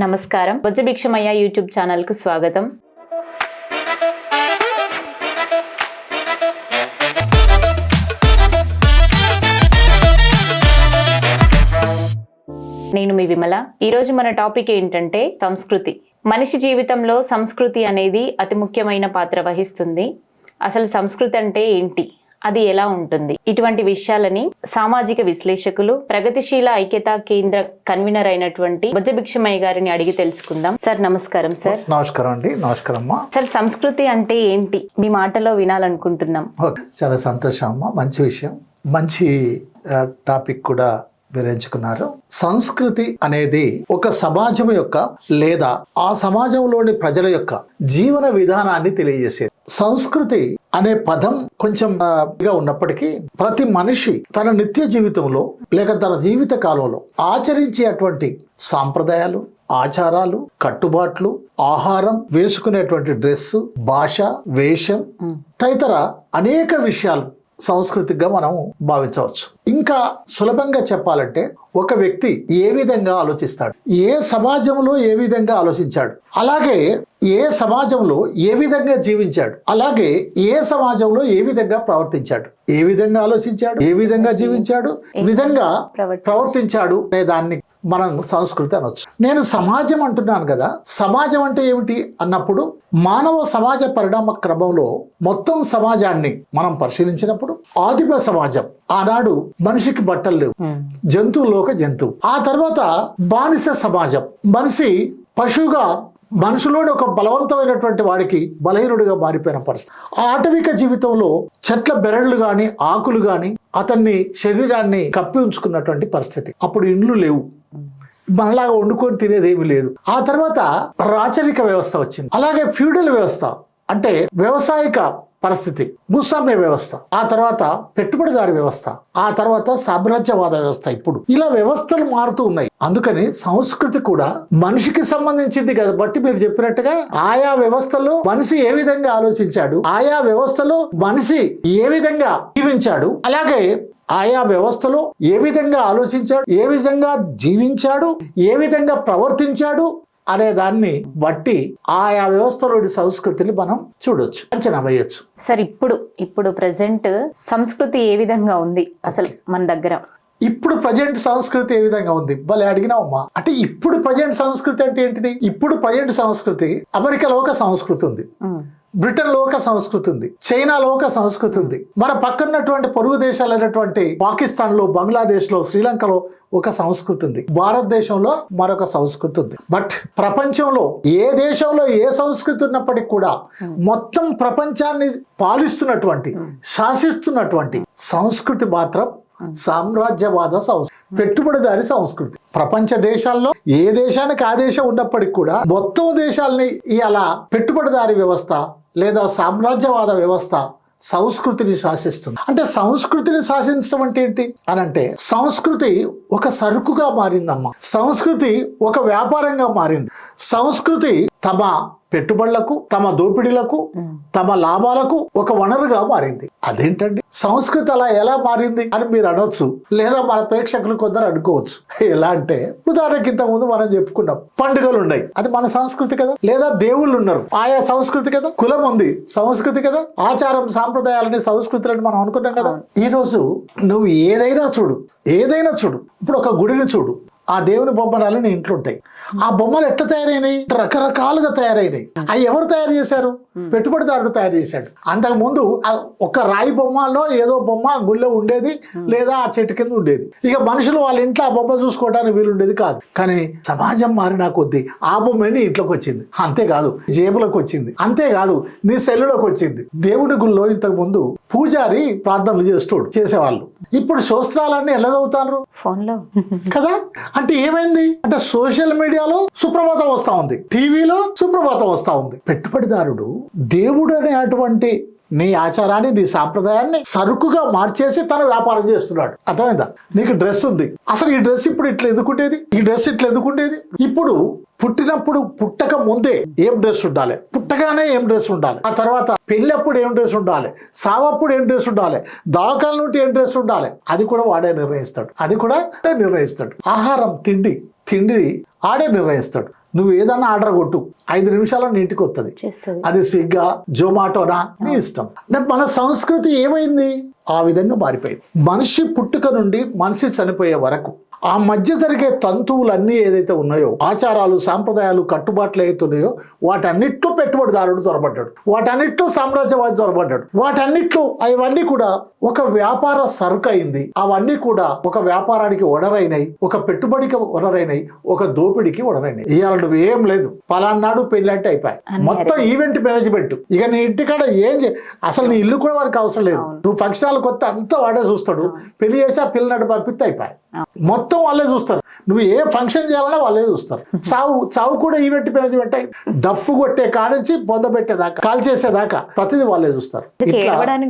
నమస్కారం. బొజ్జభిక్షమయ్య యూట్యూబ్ ఛానల్కు స్వాగతం. నేను మీ విమల. ఈరోజు మన టాపిక్ ఏంటంటే సంస్కృతి. మనిషి జీవితంలో సంస్కృతి అనేది అతి ముఖ్యమైన పాత్ర వహిస్తుంది. అసలు సంస్కృతి అంటే ఏంటి? అది ఎలా ఉంటుంది? ఇటువంటి విషయాలని సామాజిక విశ్లేషకులు ప్రగతిశీల ఐక్యతా కేంద్ర కన్వీనర్ అయినటువంటి బొజ్జభిక్షమయ్య గారిని అడిగి తెలుసుకుందాం. సార్ నమస్కారం సార్. నమస్కారం అండి. నమస్కారం అమ్మా సార్ సంస్కృతి అంటే ఏంటి? మీ మాటలో వినాలనుకుంటున్నాం. ఓకే. చాలా సంతోషం అమ్మా. మంచి విషయం. మంచి టాపిక్ కూడా మీరు ఎంచుకున్నారు. సంస్కృతి అనేది ఒక సమాజం యొక్క లేదా ఆ సమాజంలోని ప్రజల యొక్క జీవన విధానాన్ని తెలియజేసేది. సంస్కృతి అనే పదం కొంచెం గా ఉన్నప్పటికీ ప్రతి మనిషి తన నిత్య జీవితంలో లేక తన జీవిత కాలంలో ఆచరించేటువంటి సాంప్రదాయాలు ఆచారాలు కట్టుబాట్లు ఆహారం వేసుకునేటువంటి డ్రెస్ భాష వేషం తదితర అనేక విషయాలు సంస్కృతిగా మనం భావించవచ్చు. ఇంకా సులభంగా చెప్పాలంటే ఒక వ్యక్తి ఏ విధంగా ఆలోచిస్తాడు? ఏ సమాజంలో ఏ విధంగా ఆలోచించాడు? అలాగే ఏ సమాజంలో ఏ విధంగా జీవించాడు? అలాగే ఏ సమాజంలో ఏ విధంగా ప్రవర్తించాడు? ఏ విధంగా ఆలోచించాడు? ఏ విధంగా జీవించాడు? విధంగా ప్రవర్తి- ప్రవర్తించాడు? అనే దాన్ని మనం సంస్కృతి అనొచ్చు. నేను సమాజం అంటున్నాను కదా సమాజం అంటే ఏమిటి అన్నప్పుడు మానవ సమాజ పరిణామ క్రమంలో మొత్తం సమాజాన్ని మనం పరిశీలించినప్పుడు ఆదిమ సమాజం ఆనాడు మనిషికి బట్టలు లేవు. జంతువులోక జంతువు. ఆ తర్వాత బానిస సమాజం. మనిషి పశువుగా మనుషులోని ఒక బలవంతమైనటువంటి వాడికి బలహీనుడిగా మారిపోయిన పరిస్థితి. ఆ ఆటవిక జీవితంలో చెట్ల బెరళ్ళు గాని ఆకులు గాని అతన్ని శరీరాన్ని కప్పి ఉంచుకున్నటువంటి పరిస్థితి. అప్పుడు ఇండ్లు లేవు. మనలాగా వండుకొని తినేది ఏమీ లేదు. ఆ తర్వాత రాచరిక వ్యవస్థ వచ్చింది. అలాగే ఫ్యూడల్ వ్యవస్థ అంటే వ్యవసాయక పరిస్థితి భూస్వామ్య వ్యవస్థ ఆ తర్వాత పెట్టుబడిదారి వ్యవస్థ ఆ తర్వాత సామ్రాజ్యవాద వ్యవస్థ ఇప్పుడు. ఇలా వ్యవస్థలు మారుతూ ఉన్నాయి. అందుకని సంస్కృతి కూడా మనిషికి సంబంధించింది కాబట్టి మీరు చెప్పినట్టుగా ఆయా వ్యవస్థలో మనిషి ఏ విధంగా ఆలోచించాడు ఆయా వ్యవస్థలో మనిషి ఏ విధంగా జీవించాడు అలాగే ఆయా వ్యవస్థలో ఏ విధంగా ఆలోచించాడు ఏ విధంగా జీవించాడు ఏ విధంగా ప్రవర్తించాడు అనే దాన్ని బట్టి ఆయా వ్యవస్థలోని సంస్కృతిని మనం చూడొచ్చు అంచనా వేయొచ్చు. సార్ ఇప్పుడు ఇప్పుడు ప్రజెంట్ సంస్కృతి ఏ విధంగా ఉంది అసలు మన దగ్గర? ఇప్పుడు ప్రజెంట్ సంస్కృతి ఏ విధంగా ఉంది? భలే అడిగినావమ్మా అంటే ఇప్పుడు ప్రజెంట్ సంస్కృతి అంటే ఏంటిది? ఇప్పుడు ప్రజెంట్ సంస్కృతి అమెరికాలో ఒక సంస్కృతి ఉంది. బ్రిటన్లో ఒక సంస్కృతి ఉంది చైనాలో ఒక సంస్కృతి ఉంది. మన పక్కన్నటువంటి పొరుగు దేశాలైనటువంటి పాకిస్తాన్లో బంగ్లాదేశ్లో శ్రీలంకలో ఒక సంస్కృతి ఉంది. భారతదేశంలో మరొక సంస్కృతి ఉంది. బట్ ప్రపంచంలో ఏ దేశంలో ఏ సంస్కృతి ఉన్నప్పటికీ కూడా మొత్తం ప్రపంచాన్ని పాలిస్తున్నటువంటి శాసిస్తున్నటువంటి సంస్కృతి మాత్రం సామ్రాజ్యవాద సంస్కృతి పెట్టుబడిదారి సంస్కృతి. ప్రపంచ దేశాల్లో ఏ దేశానికి ఆ దేశం ఉన్నప్పటికీ కూడా మొత్తం దేశాలని ఇలా పెట్టుబడిదారి వ్యవస్థ లేదా సామ్రాజ్యవాద వ్యవస్థ సంస్కృతిని శాసిస్తుంది. అంటే సంస్కృతిని శాసించడం అంటే ఏంటి? అని అంటే సంస్కృతి ఒక సరుకుగా మారిందమ్మా. సంస్కృతి ఒక వ్యాపారంగా మారింది. సంస్కృతి తమ పెట్టుబడులకు తమ దోపిడీలకు తమ లాభాలకు ఒక వనరుగా మారింది. అదేంటండి? సంస్కృతి అలా ఎలా మారింది అని మీరు అనొచ్చు లేదా మన ప్రేక్షకులు కొందరు అనుకోవచ్చు. ఎలా అంటే ఉదాహరణకి ఇంత ముందు మనం చెప్పుకున్నాం పండుగలు ఉన్నాయి అది మన సంస్కృతి కదా? లేదా దేవుళ్ళు ఉన్నారు ఆయా సంస్కృతి కదా? కులం ఉంది. సంస్కృతి కదా? ఆచారం సాంప్రదాయాలని సంస్కృతులని మనం అనుకున్నాం కదా? ఈ రోజు నువ్వు ఏదైనా చూడు ఏదైనా చూడు. ఇప్పుడు ఒక గుడిని చూడు. ఆ దేవుని బొమ్మలు నీ ఇంట్లో ఉంటాయి. ఆ బొమ్మలు ఎట్లా తయారైనాయి? రకరకాలుగా తయారైనాయి. అవి ఎవరు తయారు చేశారు? పెట్టుబడిదారుడు తయారు చేశాడు. అంతకు ముందు ఒక రాయి బొమ్మలో ఏదో బొమ్మ గుళ్ళో ఉండేది లేదా ఆ చెట్టు కింద ఉండేది. ఇక మనుషులు వాళ్ళ ఇంట్లో ఆ బొమ్మ చూసుకోవడానికి వీలు ఉండేది కాదు. కానీ సమాజం మారినా కొద్దీ ఆ బొమ్మ నీ ఇంట్లోకి వచ్చింది. అంతేకాదు జేబులోకి వచ్చింది. అంతేకాదు నీ సెల్లులోకి వచ్చింది. దేవుడి గుళ్ళో ఇంతకు ముందు పూజారి ప్రార్థనలు చేస్తోడు చేసేవాళ్ళు. ఇప్పుడు శోస్త్రాలన్నీ ఎలా చదువుతారు? ఫోన్లో కదా? అంటే ఏమైంది? అంటే సోషల్ మీడియాలో సుప్రభాతం వస్తా ఉంది. టీవీలో సుప్రభాతం వస్తా ఉంది. పెట్టుబడిదారుడు దేవుడు అనేటువంటి నీ ఆచారాన్ని నీ సాంప్రదాయాన్ని సరుకుగా మార్చేసి తన వ్యాపారం చేస్తున్నాడు. అర్థమైందా? నీకు డ్రెస్ ఉంది. అసలు ఈ డ్రెస్ ఇప్పుడు ఇట్లా ఎందుకుండేది ఈ డ్రెస్ ఇట్లా ఎందుకుండేది ఇప్పుడు పుట్టినప్పుడు పుట్టక ముందే ఏం డ్రెస్ ఉండాలి? పుట్టగానే ఏం డ్రెస్ ఉండాలి? ఆ తర్వాత పెళ్ళప్పుడు ఏం డ్రెస్ ఉండాలి? సావప్పుడు ఏం డ్రెస్ ఉండాలి? దావకాల నుండి ఏం డ్రెస్ ఉండాలి? అది కూడా వాడే నిర్ణయిస్తాడు. అది కూడా నిర్ణయిస్తాడు. ఆహారం తిండి తిండి ఆడే నిర్ణయిస్తాడు. నువ్వు ఏదన్నా ఆర్డర్ కొట్టు. ఐదు నిమిషాల్లో నీ ఇంటికి వస్తుంది అది స్విగ్గా జొమాటోనా? నీ ఇష్టం. మన సంస్కృతి ఏమైంది? ఆ విధంగా మారిపోయింది. మనిషి పుట్టుక నుండి మనిషి చనిపోయే వరకు ఆ మధ్య జరిగే తంతువులన్నీ ఏదైతే ఉన్నాయో ఆచారాలు సాంప్రదాయాలు కట్టుబాట్లు ఏదైతే ఉన్నాయో వాటన్నిట్లో పెట్టుబడిదారుడు చొరబడ్డాడు వాటన్నిట్లో సామ్రాజ్యవాది చొరబడ్డాడు వాటన్నిట్లో అవన్నీ కూడా ఒక వ్యాపార సరుకు అయింది. అవన్నీ కూడా ఒక వ్యాపారానికి ఒడరైనాయి ఒక పెట్టుబడికి ఒడరైనాయి ఒక దోపిడికి ఒడరైనాయి ఇవాళ నువ్వు ఏం లేదు. పలానాడు పెళ్ళి అంటే అయిపోయి అన్నీ మొత్తం ఈవెంట్ మేనేజ్మెంట్. ఇక నీ ఇంటికాడ ఏం అసలు నీ ఇల్లు కూడా వారికి అవసరం లేదు. నువ్వు ఫంక్షన్ హాల్ కొత్త అంతా వాడే చూస్తాడు. పెళ్ళి చేసి ఆ పిల్లనాడు పంపిస్తే అయిపోయి మొత్తం వాళ్ళే చూస్తారు. నువ్వు ఏ ఫంక్షన్ చేయాలన్నా వాళ్ళే చూస్తారు. చావు చావు కూడా ఈవెంట్ మేనేజ్మెంట్ అయింది డఫ్ కొట్టే కాడించి పొందబెట్టేదాకా కాల్ చేసేదాకా ప్రతిదీ వాళ్ళే చూస్తారు.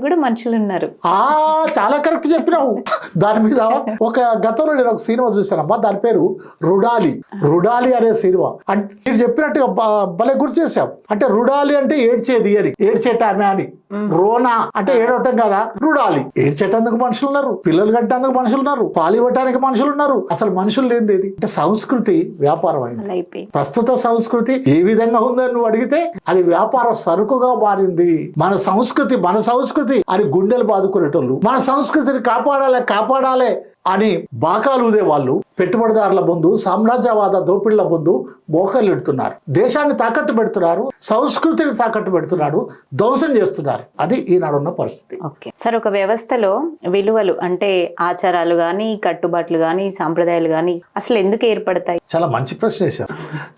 కూడా మనుషులు ఉన్నారు. ఆ చాలా కరెక్ట్ చెప్పినావు. దాని మీద ఒక గతంలో నేను ఒక సినిమా చూశానమ్మా దాని పేరు రుడాలి. రుడాలి అనే సినిమా. అంటే మీరు చెప్పినట్టుగా బ- భలే గుర్తు చేశావు. అంటే రుడాలి అంటే ఏడ్చేది అని ఏడ్చేటామె అని. రోనా అంటే ఏడవటం కదా రుడాలి. ఏడ్చేటందుకు మనుషులు ఉన్నారు పిల్లలు కట్టేందుకు మనుషులు ఉన్నారు పాలు ఇవ్వటానికి మనుషులు ఉన్నారు. అసలు మనుషులు లేనిది ఏది? అంటే సంస్కృతి వ్యాపారం అయింది ప్రస్తుత సంస్కృతి ఏ విధంగా ఉందని నువ్వు అడిగితే అది వ్యాపార సరుకుగా మారింది. మన సంస్కృతి మన సంస్కృతి అని గుండెలు బాదుకునేటోళ్ళు. మన సంస్కృతిని కాపాడాలి? కాపాడాలి. అని బాకాలు ఊదే వాళ్ళు పెట్టుబడిదారుల ముందు సామ్రాజ్యవాద దోపిళ్ళ ముందు మోకలు ఎడుతున్నారు. దేశాన్ని తాకట్టు పెడుతున్నారు సంస్కృతిని తాకట్టు పెడుతున్నాడు ధ్వంసం చేస్తున్నారు. అది ఈనాడున్న పరిస్థితి. ఓకే. సార్ ఒక వ్యవస్థలో విలువలు అంటే ఆచారాలు కానీ కట్టుబాట్లు కానీ సాంప్రదాయాలు కానీ అసలు ఎందుకు ఏర్పడతాయి? చాలా మంచి ప్రశ్న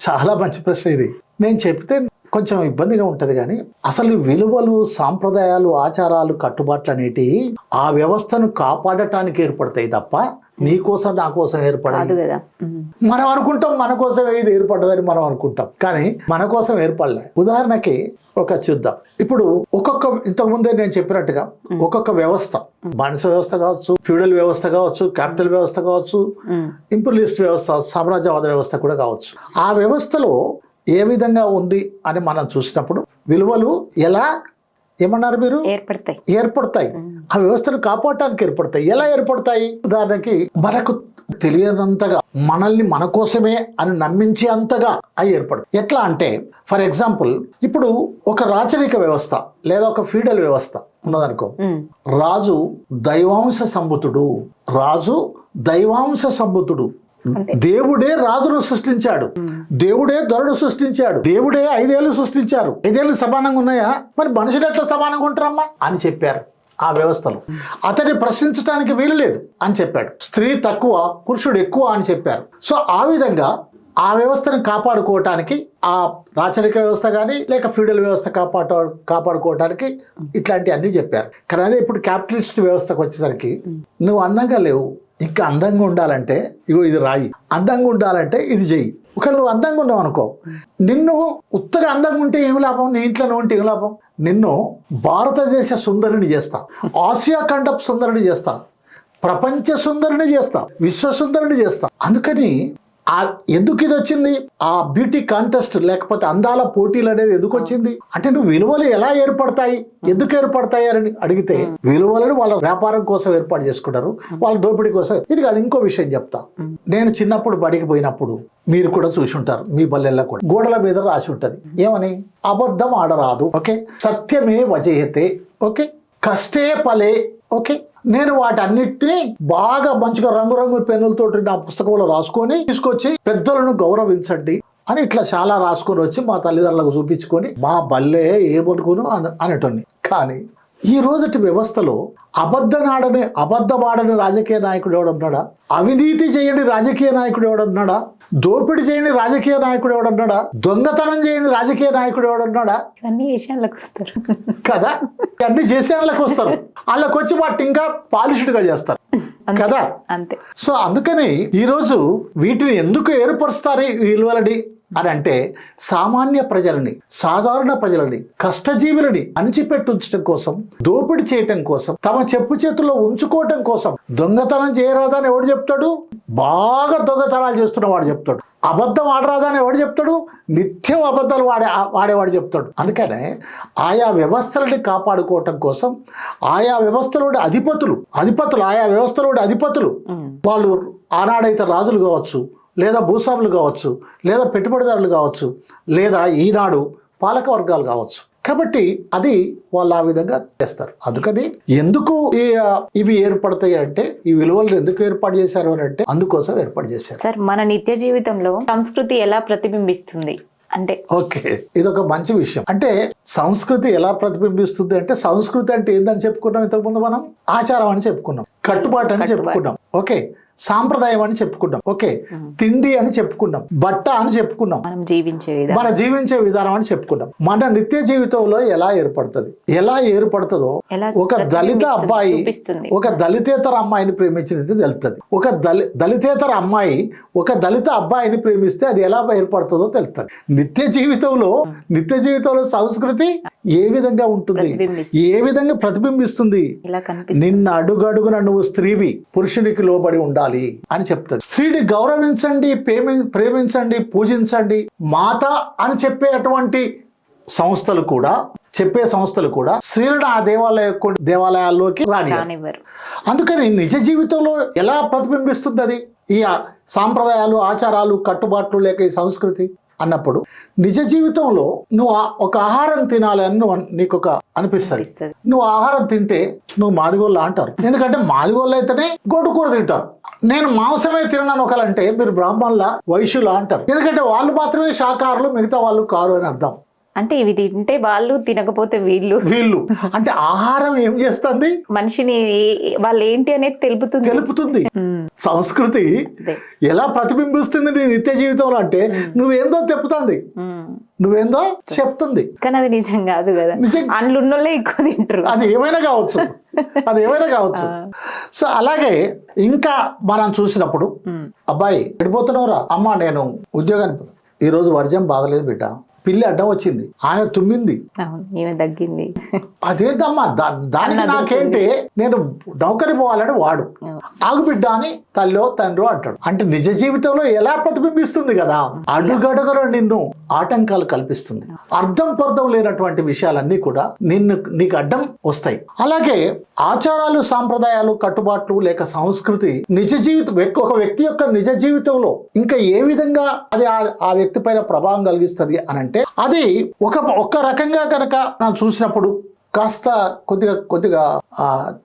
చాలా మంచి ప్రశ్న ఇది. నేను చెప్తే కొంచెం ఇబ్బందిగా ఉంటది కానీ అసలు విలువలు సాంప్రదాయాలు ఆచారాలు కట్టుబాట్లు అనేటివి ఆ వ్యవస్థను కాపాడటానికి ఏర్పడతాయి తప్ప నీ కోసం నా కోసం ఏర్పడదు కదా. మనం అనుకుంటాం మన కోసం ఇది ఏర్పడ్డదని మనం అనుకుంటాం. కానీ మన కోసం ఏర్పడలే. ఉదాహరణకి ఒక చూద్దాం. ఇప్పుడు ఒక్కొక్క ఇంతకు ముందే నేను చెప్పినట్టుగా ఒక్కొక్క వ్యవస్థ. బానిస వ్యవస్థ కావచ్చు ఫ్యూడల్ వ్యవస్థ కావచ్చు క్యాపిటల్ వ్యవస్థ కావచ్చు ఉమ్. ఇంపీరియలిస్ట్ వ్యవస్థ సామ్రాజ్యవాద వ్యవస్థ కూడా కావచ్చు. ఆ వ్యవస్థలో ఏ విధంగా ఉంది అని మనం చూసినప్పుడు విలువలు ఎలా ఏమన్నారు మీరు? ఏర్పడతాయి. ఏర్పడతాయి. ఆ వ్యవస్థను కాపాడటానికి ఏర్పడతాయి. ఎలా ఏర్పడతాయి? ఉదాహరణకి మనకు తెలియనంతగా మనల్ని మన కోసమే అని నమ్మించే అంతగా అవి ఏర్పడతాయి. ఎట్లా అంటే ఫర్ ఎగ్జాంపుల్ ఇప్పుడు ఒక రాచరిక వ్యవస్థ లేదా ఒక ఫీడల్ వ్యవస్థ ఉన్నదనుకో. రాజు దైవాంశ సంబుతుడు. రాజు దైవాంశ సంబుతుడు. దేవుడే రాజును సృష్టించాడు. దేవుడే దొరడు సృష్టించాడు. దేవుడే ఐదేళ్ళు సృష్టించారు. ఐదేళ్ళు సమానంగా ఉన్నాయా? మరి మనుషులు ఎట్లా సమానంగా ఉంటారమ్మా? అని చెప్పారు ఆ వ్యవస్థలో. అతన్ని ప్రశ్నించడానికి వీలు లేదు అని చెప్పాడు. స్త్రీ తక్కువ పురుషుడు ఎక్కువ అని చెప్పారు. సో ఆ విధంగా ఆ వ్యవస్థను కాపాడుకోవటానికి ఆ రాచరిక వ్యవస్థ కానీ లేక ఫ్యూడల్ వ్యవస్థ కాపాడు కాపాడుకోవటానికి ఇట్లాంటివన్నీ చెప్పారు. కానీ అదే ఇప్పుడు క్యాపిటలిస్ట్ వ్యవస్థకు వచ్చేసరికి నువ్వు అందంగా లేవు. ఇంకా అందంగా ఉండాలంటే ఇగో ఇది రాయి. అందంగా ఉండాలంటే ఇది చెయ్యి. ఒకవేళ నువ్వు అందంగా ఉన్నావు అనుకో నిన్ను ఉత్తగా అందంగా ఉంటే ఏం లాభం? నీ ఇంట్లో ఉంటే ఏం లాభం? నిన్ను భారతదేశ సుందరిని చేస్తా. ఆసియా ఖండపు సుందరిని చేస్తా. ప్రపంచ సుందరిని చేస్తా. విశ్వ సుందరిని చేస్తా. అందుకని ఆ ఎందుకు ఇది వచ్చింది? ఆ బ్యూటీ కాంటెస్ట్ లేకపోతే అందాల పోటీలు అనేది ఎందుకు వచ్చింది? అంటే నువ్వు విలువలు ఎలా ఏర్పడతాయి? ఎందుకు ఏర్పడతాయి అని అడిగితే విలువలను వాళ్ళ వ్యాపారం కోసం ఏర్పాటు చేసుకుంటారు వాళ్ళ దోపిడీ కోసం. ఇది కాదు ఇంకో విషయం చెప్తా. నేను చిన్నప్పుడు బడికి పోయినప్పుడు మీరు కూడా చూసి ఉంటారు మీ బల్లెల్లో కూడా. గోడల మీద రాసి ఉంటది. ఏమని? అబద్ధం ఆడరాదు ఓకే? సత్యమే వజయతే ఓకే? కష్టే పలే ఓకే. నేను వాటన్నిటిని బాగా మంచిగా రంగురంగుల పెన్నులతోటి నా పుస్తకంలో రాసుకొని తీసుకొచ్చి పెద్దలను గౌరవించండి అని ఇట్లా చాలా రాసుకొని వచ్చి మా తల్లిదండ్రులకు చూపించుకొని మా బల్లే ఏమనుకోను అని అనేటోని కానీ ఈ రోజుటి వ్యవస్థలో అబద్ధనాడని అబద్ధమాడని రాజకీయ నాయకుడు ఎవడన్నాడా? అవినీతి చేయని రాజకీయ నాయకుడు ఎవడన్నాడా? దోపిడీ చేయని రాజకీయ నాయకుడు ఎవడన్నాడా? దొంగతనం చేయని రాజకీయ నాయకుడు ఎవడన్నాడా? ఇవన్నీ విషయాలకు వస్తారు. కదా? అన్ని చేసే వాళ్ళకి వస్తారు. వాళ్ళకి వచ్చి వాటిని ఇంకా పాలిష్డ్గా చేస్తారు. కదా? అంతే. సో అందుకని ఈరోజు వీటిని ఎందుకు ఏర్పరుస్తారు విలువలని అని అంటే సామాన్య ప్రజలని సాధారణ ప్రజలని కష్టజీవులని అణిచిపెట్టి ఉంచడం కోసం దోపిడీ చేయటం కోసం తమ చెప్పు చేతుల్లో ఉంచుకోవటం కోసం దొంగతనం చేయరాదని ఎవడు చెప్తాడు? బాగా దొంగతనాలు చేస్తున్న వాడు చెప్తాడు. అబద్ధం ఆడరాదని ఎవడు చెప్తాడు? నిత్యం అబద్ధాలు వాడే వాడేవాడు చెప్తాడు. అందుకనే ఆయా వ్యవస్థలని కాపాడుకోవటం కోసం ఆయా వ్యవస్థలోని అధిపతులు అధిపతులు ఆయా వ్యవస్థలోని అధిపతులు. వాళ్ళు ఆనాడైతే రాజులు కావచ్చు లేదా భూస్వాములు కావచ్చు లేదా పెట్టుబడిదారులు కావచ్చు లేదా ఈనాడు పాలక వర్గాలు కావచ్చు. కాబట్టి అది వాళ్ళు ఆ విధంగా చేస్తారు. అందుకని ఎందుకు ఇవి ఏర్పడతాయి అంటే ఈ విలువలు ఎందుకు ఏర్పాటు చేశారు అని అంటే అందుకోసం ఏర్పాటు చేశారు. సార్ మన నిత్య జీవితంలో సంస్కృతి ఎలా ప్రతిబింబిస్తుంది అంటే? ఓకే ఇది ఒక మంచి విషయం. అంటే సంస్కృతి ఎలా ప్రతిబింబిస్తుంది అంటే సంస్కృతి అంటే ఏందని చెప్పుకున్నాం ఇంతకుముందు మనం? ఆచారం అని చెప్పుకున్నాం. కట్టుబాటు అని. చెప్పుకున్నాం. ఓకే సాంప్రదాయం అని చెప్పుకున్నాం ఓకే తిండి అని చెప్పుకున్నాం బట్ట అని చెప్పుకున్నాం మనం జీవించే విధానం. మన జీవించే విధానం అని చెప్పుకున్నాం మన నిత్య జీవితంలో ఎలా ఏర్పడుతుంది? ఎలా ఏర్పడుతుందో ఒక దళిత అబ్బాయి ఒక దళితేతర అమ్మాయిని ప్రేమించినది తెలుస్తుంది ఒక దళి దళితేతర అమ్మాయి ఒక దళిత అబ్బాయిని ప్రేమిస్తే అది ఎలా ఏర్పడుతుందో తెలుస్తుంది నిత్య జీవితంలో నిత్య జీవితంలో సంస్కృతి ఏ విధంగా ఉంటుంది? ఏ విధంగా ప్రతిబింబిస్తుంది? నిన్న అడుగడుగున నువ్వు స్త్రీవి పురుషునికి లోబడి ఉండాలి. అని చెప్తుంది. స్త్రీని గౌరవించండి ప్రేమి ప్రేమించండి పూజించండి మాత అని చెప్పేటువంటి సంస్థలు కూడా చెప్పే సంస్థలు కూడా స్త్రీలను ఆ దేవాలయ దేవాలయాల్లోకి రాని రానివ్వరు. అందుకని నిజ జీవితంలో ఎలా ప్రతిబింబిస్తుంది అది ఈ సాంప్రదాయాలు ఆచారాలు కట్టుబాట్లు లేక ఈ సంస్కృతి? అన్నప్పుడు నిజ జీవితంలో నువ్వు ఆ- ఒక ఆహారం తినాలి అని నువ్వు నీకు ఒక అనిపిస్తుంది. అనిపిస్తుంది. నువ్వు ఆహారం తింటే నువ్వు మాదిగోళ్ళ అంటారు. ఎందుకంటే మాదిగోళ్ళు అయితేనే గొడ్డు కూర తింటారు. నేను మాంసమే తినను ఒకలంటే మీరు బ్రాహ్మణుల వైశ్యుల అంటారు. ఎందుకంటే వాళ్ళు మాత్రమే శాకాహారులు మిగతా వాళ్ళు కారు అని అర్థం. అంటే ఇవి తింటే వాళ్ళు తినకపోతే వీళ్ళు. వీళ్ళు. అంటే ఆహారం ఏం చేస్తుంది? మనిషిని వాళ్ళు ఏంటి అనేది తెలుపుతుంది. తెలుపుతుంది. సంస్కృతి ఎలా ప్రతిబింబిస్తుంది నీ నిత్య జీవితంలో అంటే నువ్వేందో ఉమ్. నువ్వేందో చెప్తుంది. కానీ అది నిజం కాదు కదా. నిజం. అందులో ఉన్నోళ్ళే ఎక్కువ తింటారు. అది ఏమైనా కావచ్చు. అది ఏమైనా కావచ్చు. సో అలాగే ఇంకా మనం చూసినప్పుడు అబ్బాయి ఎడిపోతున్నావురా? అమ్మ నేను ఉద్యోగానికి. ఈ రోజు వర్జం బాగలేదు బిడ్డ. పిల్లి అడ్డం వచ్చింది. ఆమె తుమ్మింది. తగ్గింది అదేందమ్మా దానికి నాకేంటి నేను నౌకరి పోవాలని వాడు. ఆగు బిడ్డ అని తల్లో తండ్రి అంటాడు. అంటే నిజ జీవితంలో ఎలా ప్రతిబింబిస్తుంది కదా? అడుగడుగున నిన్ను ఆటంకాలు కల్పిస్తుంది. అర్థం పర్థం లేనటువంటి విషయాలన్నీ కూడా నిన్ను నీకు అడ్డం వస్తాయి. అలాగే ఆచారాలు సాంప్రదాయాలు కట్టుబాట్లు లేక సంస్కృతి నిజ జీవితం ఒక వ్యక్తి యొక్క నిజ జీవితంలో ఇంకా ఏ విధంగా అది ఆ- ఆ వ్యక్తి పైన ప్రభావం కలిగిస్తుంది అని అంటే అది ఒక ఒక రకంగా కనుక మనం చూసినప్పుడు కాస్త కొద్దిగా కొద్దిగా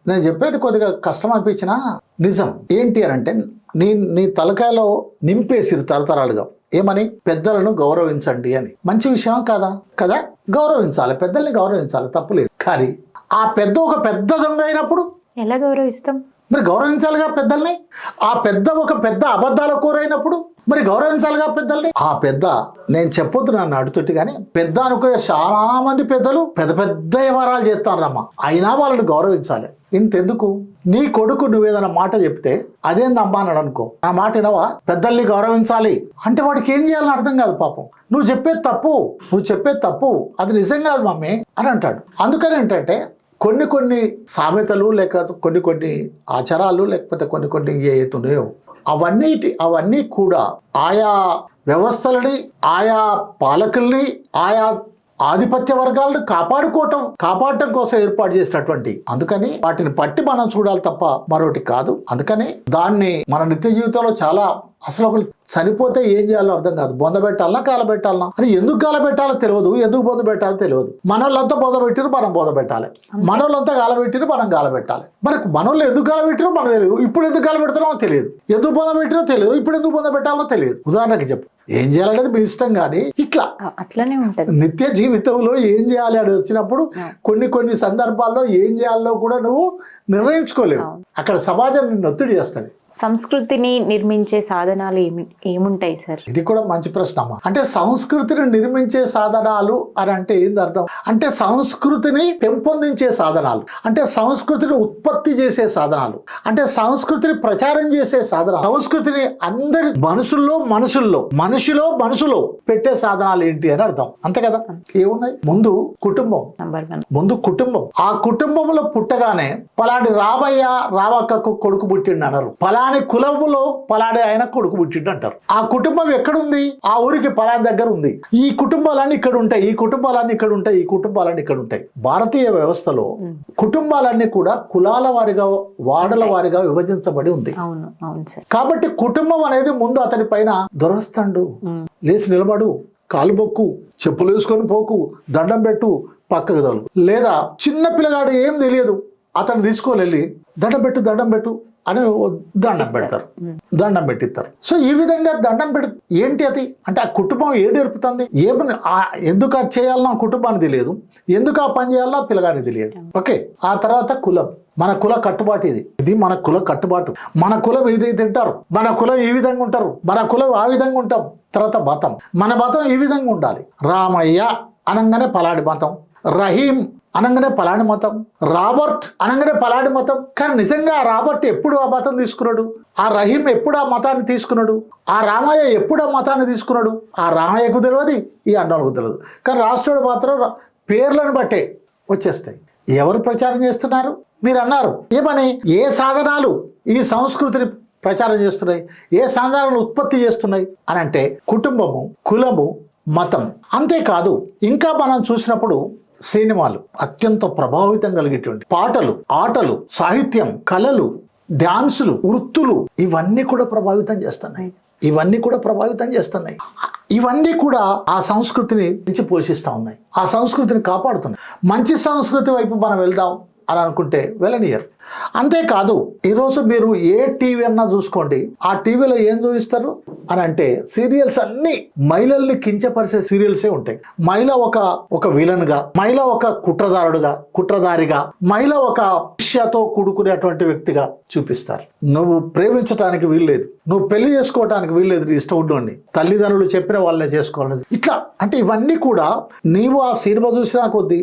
నేను చెప్పేది కొద్దిగా కష్టం అనిపించిన నిజం. ఏంటి అని అంటే నీ నీ తలకాయలో నింపేసిరు తరతరాలుగా. ఏమని? పెద్దలను గౌరవించండి అని. మంచి విషయం కాదా? కదా? గౌరవించాలి. పెద్దల్ని గౌరవించాలి. తప్పులేదు కానీ ఆ పెద్ద ఒక పెద్ద దొంగ అయినప్పుడు ఎలా గౌరవిస్తాం? మరి గౌరవించాలిగా పెద్దల్ని? ఆ పెద్ద ఒక పెద్ద అబద్ధాల కూరైనప్పుడు మరి గౌరవించాలిగా పెద్దల్ని? ఆ పెద్ద నేను చెప్పొద్దు నన్ను అడుతుంటే కానీ పెద్ద అనుకునే చాలా మంది పెద్దలు పెద్ద పెద్ద వ్యవహారాలు చేస్తారమ్మా. అయినా వాళ్ళని గౌరవించాలి. ఇంతెందుకు? నీ కొడుకు నువ్వేదైనా మాట చెప్తే అదేందమ్మా అన్నాడు అనుకో ఆ మాట వినవా? పెద్దల్ని గౌరవించాలి. అంటే వాడికి ఏం చేయాలని అర్థం కాదు పాపం. నువ్వు చెప్పేది తప్పు. నువ్వు చెప్పేది తప్పు. అది నిజం కాదు మమ్మీ అని అంటాడు. అందుకని ఏంటంటే కొన్ని కొన్ని సామెతలు లేక కొన్ని కొన్ని ఆచారాలు లేకపోతే కొన్ని కొన్ని ఏతున్నాయో అవన్నీ అవన్నీ కూడా ఆయా వ్యవస్థలని ఆయా పాలకుల్ని ఆయా ఆధిపత్య వర్గాలను కాపాడుకోవటం కాపాడటం కోసం ఏర్పాటు చేసినటువంటి. అందుకని వాటిని పట్టి మనం చూడాలి తప్ప మరొకటి కాదు. అందుకని దాన్ని మన నిత్య జీవితంలో చాలా అసలు ఒకరు చనిపోతే ఏం చేయాలో అర్థం కాదు. బొంద పెట్టాలనా కాలబెట్టాలనా అని ఎందుకు కాలబెట్టాలో తెలియదు. ఎందుకు బొంద పెట్టాలో తెలియదు. మనోళ్ళంతా బొంద పెట్టిరు మనం బొంద పెట్టాలి. మనోళ్ళంతా కాలబెట్టిరు మనం కాలబెట్టాలి మనకు మనోళ్ళు ఎందుకు కాలబెట్టిరో మనకు తెలియదు. ఇప్పుడు ఎందుకు కాలబెడతారో తెలియదు. ఎందుకు బొంద పెట్టిరో తెలియదు. ఇప్పుడు ఎందుకు బొంద పెట్టాలో తెలియదు. ఉదాహరణకి చెప్పు. ఏం చేయాలనేది మీ ఇష్టం కానీ ఇట్లా. అట్లనే ఉంటది. నిత్య జీవితంలో ఏం చేయాలి అని వచ్చినప్పుడు కొన్ని కొన్ని సందర్భాల్లో ఏం చేయాలో కూడా నువ్వు నిర్ణయించుకోలేవు. అక్కడ సమాజం నిన్ను ఒత్తిడి చేస్తుంది. సంస్కృతిని నిర్మించే సాధనాలు ఏమి ఏముంటాయి సార్? ఇది కూడా మంచి ప్రశ్న అమ్మా. అంటే సంస్కృతిని నిర్మించే సాధనాలు అని అంటే ఏంది అర్థం? అంటే సంస్కృతిని పెంపొందించే సాధనాలు. అంటే సంస్కృతిని ఉత్పత్తి చేసే సాధనాలు. అంటే సంస్కృతిని ప్రచారం చేసే సాధనాలు. సంస్కృతిని అందరి మనుషుల్లో మనుషుల్లో మనిషిలో మనుషులో పెట్టే సాధనాలు ఏంటి అని అర్థం. అంతే కదా? ఏమున్నాయి? ముందు కుటుంబం. ముందు కుటుంబం. ఆ కుటుంబంలో పుట్టగానే పలాని రామయ్య రావక్కకు కొడుకు పుట్టిండు అన్నారు పలాని కులములో పలాని ఆయన కొడుకు పుట్టిండు అంటారు. ఆ కుటుంబం ఎక్కడుంది? ఆ ఊరికి పలాని దగ్గర ఉంది. ఈ కుటుంబాలన్నీ ఇక్కడ ఉంటాయి. ఈ కుటుంబాలన్నీ ఇక్కడ ఉంటాయి. ఈ కుటుంబాలన్నీ ఇక్కడ ఉంటాయి. భారతీయ వ్యవస్థలో కుటుంబాలన్నీ కూడా కులాల వారిగా వాడల వారిగా విభజించబడి ఉంది. కాబట్టి కుటుంబం అనేది ముందు అతని పైన దొరస్తాడు. లేచి నిలబడు కాలు బొక్కు చెప్పులు వేసుకొని పోకు దండం పెట్టు పక్కకు తలు. లేదా చిన్న పిల్లగాడు ఏం తెలియదు అతను తీసుకొని వెళ్ళి దండం పెట్టు దండం పెట్టు అని దండం పెడతారు. దండం పెట్టిస్తారు. సో ఈ విధంగా దండం పెడి ఏంటి అది? అంటే ఆ కుటుంబం ఏడు ఎరుపుతుంది ఏమని ఎందుకు అది చేయాలన్నా కుటుంబానికి తెలియదు. ఎందుకు ఆ పని చేయాలన్నా ఆ పిల్లగానికి తెలియదు. ఓకే. ఆ తర్వాత కులం. మన కుల కట్టుబాటు ఇది. ఇది మన కుల కట్టుబాటు. మన కులం ఇది తింటారు. మన కులం ఈ విధంగా ఉంటారు. మన కులం ఆ విధంగా ఉంటాం. తర్వాత బతం మన బతం ఈ విధంగా ఉండాలి. రామయ్య అనగానే పలాడి మతం. రహీం అనగానే పలాడి మతం. రాబర్ట్ అనగానే పలాడి మతం. కానీ నిజంగా ఆ రాబర్ట్ ఎప్పుడు ఆ మతం తీసుకున్నాడు? ఆ రహీం ఎప్పుడు ఆ మతాన్ని తీసుకున్నాడు? ఆ రామయ్య ఎప్పుడు ఆ మతాన్ని తీసుకున్నాడు? ఆ రామయ్యకు తెలియదు ఈ అన్నోళ్ళకు తెలియదు. కానీ రాష్ట్రుడు మాత్రం పేర్లను బట్టే వచ్చేస్తాయి. ఎవరు ప్రచారం చేస్తున్నారు? మీరు అన్నారు ఏమని ఏ సాధనాలు ఈ సంస్కృతిని ప్రచారం చేస్తున్నాయి? ఏ సాధనాలను ఉత్పత్తి చేస్తున్నాయి? అని అంటే కుటుంబము కులము మతం. అంతేకాదు ఇంకా మనం చూసినప్పుడు సినిమాలు అత్యంత ప్రభావితం కలిగేటువంటి పాటలు ఆటలు సాహిత్యం కళలు డాన్సులు వృత్తులు ఇవన్నీ కూడా ప్రభావితం చేస్తున్నాయి. ఇవన్నీ కూడా ప్రభావితం చేస్తున్నాయి. ఇవన్నీ కూడా ఆ సంస్కృతిని పెంచి పోషిస్తూ ఉన్నాయి. ఆ సంస్కృతిని కాపాడుతున్నాయి. మంచి సంస్కృతి వైపు మనం వెళ్దాం. అని అనుకుంటే వెళ్ళనియరు అంతేకాదు ఈరోజు మీరు ఏ టీవీ అన్నా చూసుకోండి ఆ టీవీలో ఏం చూపిస్తారు? అని అంటే సీరియల్స్ అన్నీ మహిళల్ని కించపరిచే సీరియల్సే ఉంటాయి. మహిళ ఒక ఒక విలన్గా మహిళ ఒక కుట్రదారుడుగా కుట్రదారిగా మహిళ ఒక విషయతో కూడుకునేటువంటి వ్యక్తిగా చూపిస్తారు. నువ్వు ప్రేమించడానికి వీల్లేదు నువ్వు పెళ్ళి చేసుకోవడానికి వీల్లేదు నీ ఇష్టం ఉండండి తల్లిదండ్రులు చెప్పిన వాళ్ళనే చేసుకోవాలి ఇట్లా అంటే ఇవన్నీ కూడా నీవు ఆ సినిమా చూసినా కొద్దీ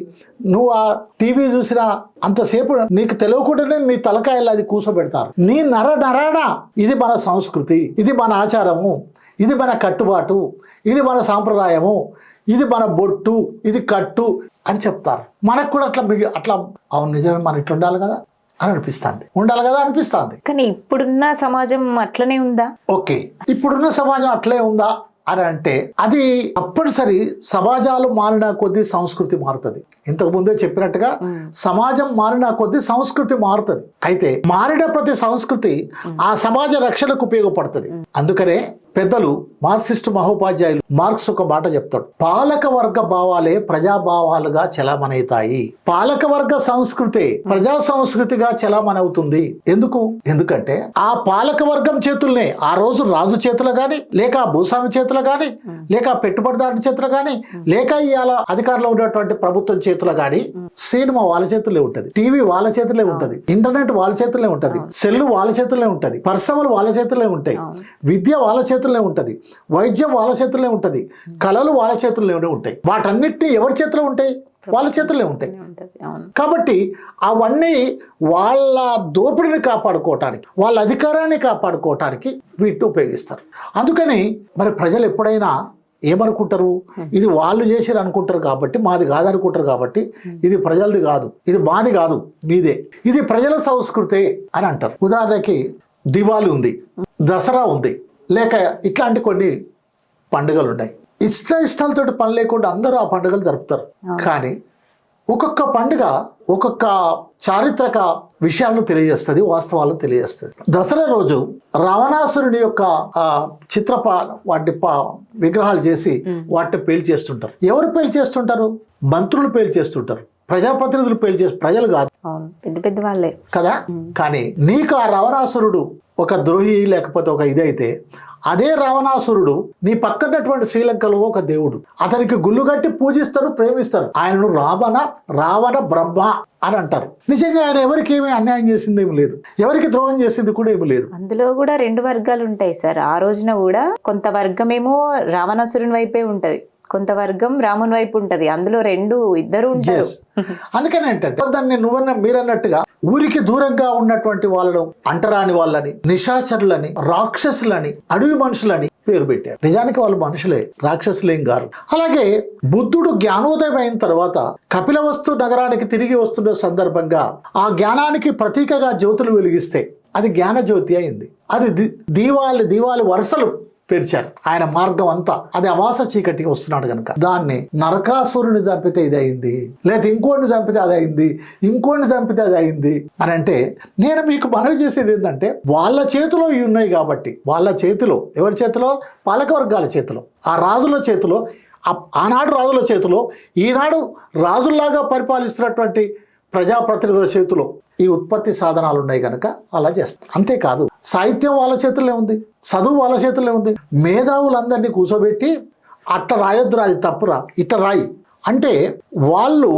నువ్వు ఆ టీవీ చూసినా అంతసేపు నీకు తెలియకుండానే నీ తలకాయలు అది కూసబెడతారు. నీ నర నరాన ఇది మన సంస్కృతి ఇది మన ఆచారము ఇది మన కట్టుబాటు ఇది మన సాంప్రదాయము ఇది మన బొట్టు ఇది కట్టు అని చెప్తారు. మనకు కూడా అట్లా మిగి అట్లా అవును నిజమే మన ఇట్లా ఉండాలి కదా అని అనిపిస్తుంది. ఉండాలి కదా అనిపిస్తుంది. కానీ ఇప్పుడున్న సమాజం అట్లనే ఉందా? ఓకే. ఇప్పుడున్న సమాజం అట్లే ఉందా? అని అంటే అది తప్పనిసరి సమాజాలు మారిన కొద్దీ సంస్కృతి మారుతుంది. ఇంతకు ముందే చెప్పినట్టుగా సమాజం మారిన కొద్దీ సంస్కృతి మారుతుంది. అయితే మారిన ప్రతి సంస్కృతి ఆ సమాజ రక్షణకు ఉపయోగపడుతుంది. అందుకనే పెద్దలు మార్క్సిస్ట్ మహోపాధ్యాయులు మార్క్స్ ఒక మాట చెప్తాడు. పాలక వర్గ భావాలే ప్రజాభావాలుగా చలమనవుతాయి పాలక వర్గ సంస్కృతే ప్రజా సంస్కృతిగా చలమనవుతుంది. ఎందుకు? ఎందుకంటే ఆ పాలక వర్గం చేతుల్నే ఆ రోజు రాజు చేతులు గాని లేక భూస్వామి చేతులు గాని లేక ఆ పెట్టుబడిదారుడి చేతులు గాని లేక ఇవాళ అధికారంలో ఉన్నటువంటి ప్రభుత్వం చేతులు గాని సినిమా వాళ్ళ చేతుల్లో ఉంటది టీవీ వాళ్ళ చేతులే ఉంటది ఇంటర్నెట్ వాళ్ళ చేతుల్లో ఉంటది సెల్లు వాళ్ళ చేతుల్లో ఉంటది పరిశ్రమలు వాళ్ళ చేతుల్లో ఉంటాయి. విద్య వాళ్ళ చేతుల్లో ఉంటది వైద్యం వాళ్ళ చేతుల్లో ఉంటది కళలు వాళ్ళ చేతుల్లోనే ఉంటాయి. వాటన్నిటిని ఎవరి చేతిలో ఉంటాయి? వాళ్ళ చేతుల్లో ఉంటాయి. కాబట్టి అవన్నీ వాళ్ళ దోపిడిని కాపాడుకోవటానికి వాళ్ళ అధికారాన్ని కాపాడుకోవటానికి వీటిని ఉపయోగిస్తారు. అందుకని మరి ప్రజలు ఎప్పుడైనా ఏమనుకుంటారు? ఇది వాళ్ళు చేసిరు అనుకుంటారు కాబట్టి మాది కాదనుకుంటారు కాబట్టి ఇది ప్రజలది కాదు ఇది మాది కాదు మీదే. ఇది ప్రజల సంస్కృతే అని అంటారు. ఉదాహరణకి దివాళి ఉంది దసరా ఉంది లేక ఇట్లాంటి కొన్ని పండుగలు ఉన్నాయి. ఇష్ట ఇష్టాలతోటి పని లేకుండా అందరూ ఆ పండుగలు జరుపుతారు. కానీ ఒక్కొక్క పండుగ ఒక్కొక్క చారిత్రక విషయాలను తెలియజేస్తుంది వాస్తవాలను తెలియజేస్తుంది. దసరా రోజు రావణాసురుని యొక్క ఆ, చిత్రప వాటి ప- విగ్రహాలు చేసి వాటిని పేల్ చేస్తుంటారు. ఎవరు పేల్ చేస్తుంటారు? మంత్రులు పేల్ చేస్తుంటారు. ప్రజాప్రతినిధులు పేల్ చేస్తు ప్రజలు కాదు. పెద్ద పెద్ద వాళ్ళే. కదా? కానీ నీకు ఆ రావణాసురుడు ఒక ద్రోహి లేకపోతే ఒక ఇదైతే అదే రావణాసురుడు నీ పక్కనటువంటి శ్రీలంకలో ఒక దేవుడు. అతనికి గుళ్ళు కట్టి పూజిస్తారు ప్రేమిస్తారు. ఆయనను రావణ రావణ బ్రహ్మ అని అంటారు. నిజంగా ఆయన ఎవరికి ఏమీ అన్యాయం చేసింది ఏమి లేదు. ఎవరికి ద్రోహం చేసింది కూడా ఏమి లేదు. అందులో కూడా రెండు వర్గాలు ఉంటాయి సార్. ఆ రోజున కూడా కొంత వర్గమేమో రావణాసురుని వైపే ఉంటది. కొంత వర్గం రాముని వైపు ఉంటది. అందులో రెండు ఇద్దరు ఉంటారు. అందుకని ఏంటంటే దాన్ని నువ్వన్న మీరన్నట్టుగా ఊరికి దూరంగా ఉన్నటువంటి వాళ్ళను అంటరాని వాళ్ళని నిశాచరులని రాక్షసులని అడవి మనుషులని పేరు పెట్టారు. నిజానికి వాళ్ళు మనుషులే రాక్షసులేం గారు అలాగే బుద్ధుడు జ్ఞానోదయం అయిన తర్వాత కపిలవస్తు నగరానికి తిరిగి వస్తున్న సందర్భంగా ఆ జ్ఞానానికి ప్రతీకగా జ్యోతులు వెలిగిస్తే అది జ్ఞాన జ్యోతి అయింది. అది దీవాలి దీవాలి వరుసలు పేర్చారు. ఆయన మార్గం అంతా అది అవాస చీకటికి వస్తున్నాడు కనుక దాన్ని నరకాసురుని చంపితే ఇది అయింది. లేదా ఇంకోటిని చంపితే అది అయింది. ఇంకోటిని చంపితే అది అయింది అని అంటే నేను మీకు మనవి చేసేది ఏంటంటే వాళ్ళ చేతిలో ఇవి ఉన్నాయి కాబట్టి వాళ్ళ చేతిలో ఎవరి చేతిలో? పాలక వర్గాల చేతిలో. ఆ రాజుల చేతిలో ఆనాడు రాజుల చేతిలో ఈనాడు రాజుల్లాగా పరిపాలిస్తున్నటువంటి ప్రజాప్రతినిధుల చేతిలో ఈ ఉత్పత్తి సాధనాలు ఉన్నాయి కనుక అలా చేస్తారు అంతేకాదు సాహిత్యం వాళ్ళ చేతుల్లో ఉంది చదువు వాళ్ళ చేతుల్లో ఉంది. మేధావులందరినీ కూర్చోబెట్టి అట్ట రాయొద్దురా అది తప్పురా ఇట్ట రాయి. అంటే వాళ్ళు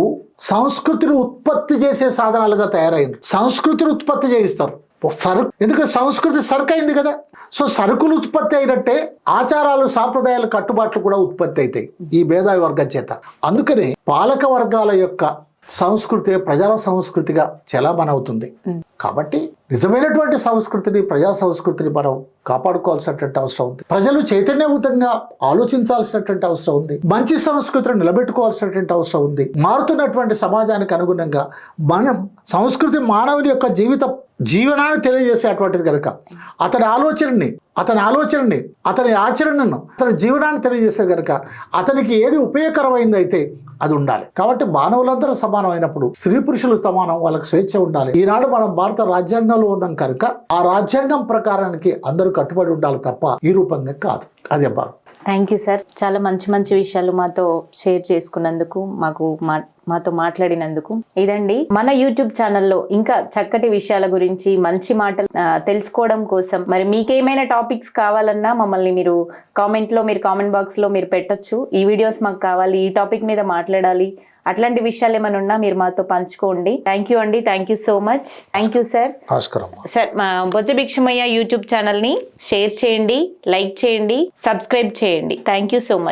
సంస్కృతిని ఉత్పత్తి చేసే సాధనాలుగా తయారైంది సంస్కృతిని ఉత్పత్తి చేయిస్తారు. సరుకు ఎందుకంటే సంస్కృతి సరుకు అయింది కదా. సో సరుకులు ఉత్పత్తి అయినట్టే ఆచారాలు సాంప్రదాయాలు కట్టుబాట్లు కూడా ఉత్పత్తి అవుతాయి ఈ మేధావి వర్గం చేత. అందుకని పాలక వర్గాల యొక్క సంస్కృతి ప్రజల సంస్కృతిగా చలామణవుతుంది కాబట్టి నిజమైనటువంటి సంస్కృతిని ప్రజా సంస్కృతిని మనం కాపాడుకోవాల్సినటువంటి అవసరం ఉంది. ప్రజలు చైతన్యవంతంగా ఆలోచించాల్సినటువంటి అవసరం ఉంది. మంచి సంస్కృతిని నిలబెట్టుకోవాల్సినటువంటి అవసరం ఉంది. మారుతున్నటువంటి సమాజానికి అనుగుణంగా మనం సంస్కృతి మానవుని యొక్క జీవిత జీవనాన్ని తెలియజేసేటువంటిది కనుక అతని ఆలోచనని అతని ఆలోచనని అతని ఆచరణను అతని జీవనాన్ని తెలియజేసేది కనుక అతనికి ఏది ఉపయోగకరమైంది అయితే అది ఉండాలి. కాబట్టి మానవులందరూ సమానమైనప్పుడు స్త్రీ పురుషులు సమానం వాళ్ళకి స్వేచ్ఛ ఉండాలి. ఈనాడు మనం భారత రాజ్యాంగంలో ఉన్నాం కనుక ఆ రాజ్యాంగం ప్రకారానికి అందరూ కట్టుబడి ఉండాలి తప్ప ఈ రూపంగా కాదు. అది అబ్బా. థ్యాంక్ యూ సార్ చాలా మంచి మంచి విషయాలు మాతో షేర్ చేసుకున్నందుకు మాకు మా మాతో మాట్లాడినందుకు. ఇదండి మన యూట్యూబ్ ఛానల్లో ఇంకా చక్కటి విషయాల గురించి మంచి మాటలు తెలుసుకోవడం కోసం. మరి మీకేమైనా టాపిక్స్ కావాలన్నా మమ్మల్ని మీరు కామెంట్లో మీరు కామెంట్ బాక్స్లో మీరు పెట్టొచ్చు. ఈ వీడియోస్ మాకు కావాలి ఈ టాపిక్ మీద మాట్లాడాలి. అట్లాంటి విషయాలు ఏమైనా ఉన్నా మీరు మాతో పంచుకోండి. థ్యాంక్ యూ అండి. Thank you so much thank you sir sir మా బొజ్జ భిక్షమయ్య యూట్యూబ్ ఛానల్ని షేర్ చేయండి లైక్ చేయండి సబ్స్క్రైబ్ చేయండి. Thank you so much